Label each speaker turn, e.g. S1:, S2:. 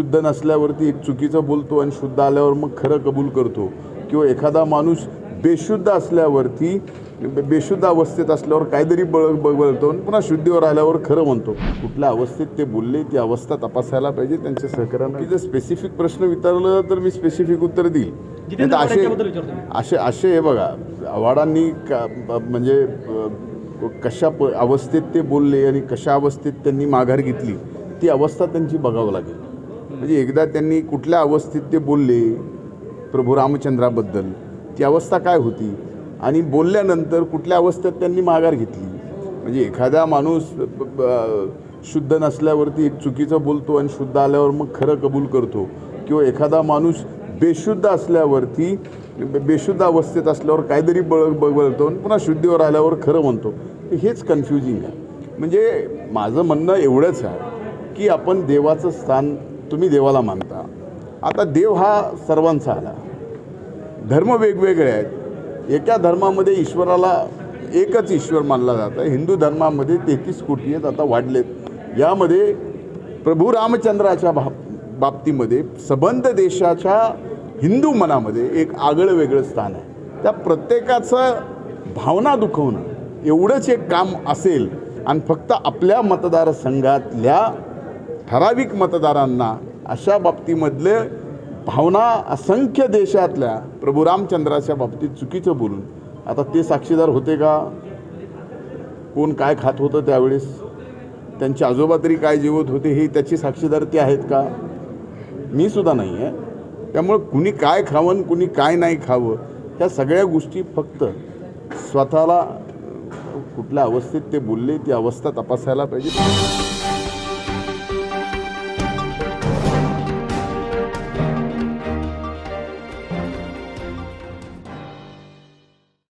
S1: शुद्ध नसल्यावरती एक चुकीचं बोलतो आणि शुद्ध आल्यावर मग खरं कबूल करतो. किंवा एखादा माणूस बेशुद्ध असल्यावरती बेशुद्ध अवस्थेत असल्यावर काहीतरी बळ ब- बोलतो आणि पुन्हा शुद्धीवर आल्यावर खरं म्हणतो. कुठल्या अवस्थेत ते बोलले ती अवस्था तपासायला पाहिजे त्यांच्या सहकार्यानं. की जर स्पेसिफिक प्रश्न विचारलं तर मी स्पेसिफिक उत्तर देईल.
S2: मी.
S1: असे असे हे बघा आव्हाडांनी का म्हणजे कशा प अवस्थेत ते बोलले आणि कशा अवस्थेत त्यांनी माघार घेतली ती अवस्था त्यांची बघावं लागेल. म्हणजे एकदा त्यांनी कुठल्या अवस्थेत ते बोलले प्रभू रामचंद्राबद्दल ती अवस्था काय होती? आणि बोलल्यानंतर कुठल्या अवस्थेत त्यांनी माघार घेतली? म्हणजे एखादा माणूस शुद्ध नसल्यावरती एक चुकीचं बोलतो आणि शुद्ध आल्यावर मग खरं कबूल करतो. किंवा एखादा माणूस बेशुद्ध असल्यावरती बेशुद्ध अवस्थेत असल्यावर काहीतरी बळ ब- आणि पुन्हा शुद्धीवर आल्यावर खरं म्हणतो. हेच कन्फ्युजिंग आहे. म्हणजे माझं म्हणणं एवढंच आहे की आपण देवाचं स्थान तुम्ही देवाला मानता. आता देव हा सर्वांचा आला धर्म वेगवेगळे आहेत. एका धर्मामध्ये ईश्वराला एकच ईश्वर मानला जातं हिंदू धर्मामध्ये तेहतीस कोटी आहेत आता वाढलेत. यामध्ये प्रभू रामचंद्राच्या बाब बाबतीमध्ये सबंध देशाच्या हिंदू मनामध्ये एक आगळं वेगळं स्थान आहे. त्या प्रत्येकाचं भावना दुखवणं एवढंच एक काम असेल आणि फक्त आपल्या मतदारसंघातल्या ठराविक मतदारांना अशा बाबतीमधले भावना असंख्य देशातल्या प्रभू रामचंद्राच्या बाबतीत चुकीचं बोलून. आता ते साक्षीदार होते का? कोण काय खात होतं त्यावेळेस? त्यांचे आजोबा तरी काय जेवत होते हे त्याची साक्षीदार ते आहेत का? मी सुद्धा नाही आहे त्यामुळं कुणी काय खावं कुणी काय नाही खावं ह्या सगळ्या गोष्टी फक्त स्वतःला कुठल्या अवस्थेत ते बोलले ती अवस्था तपासायला पाहिजे.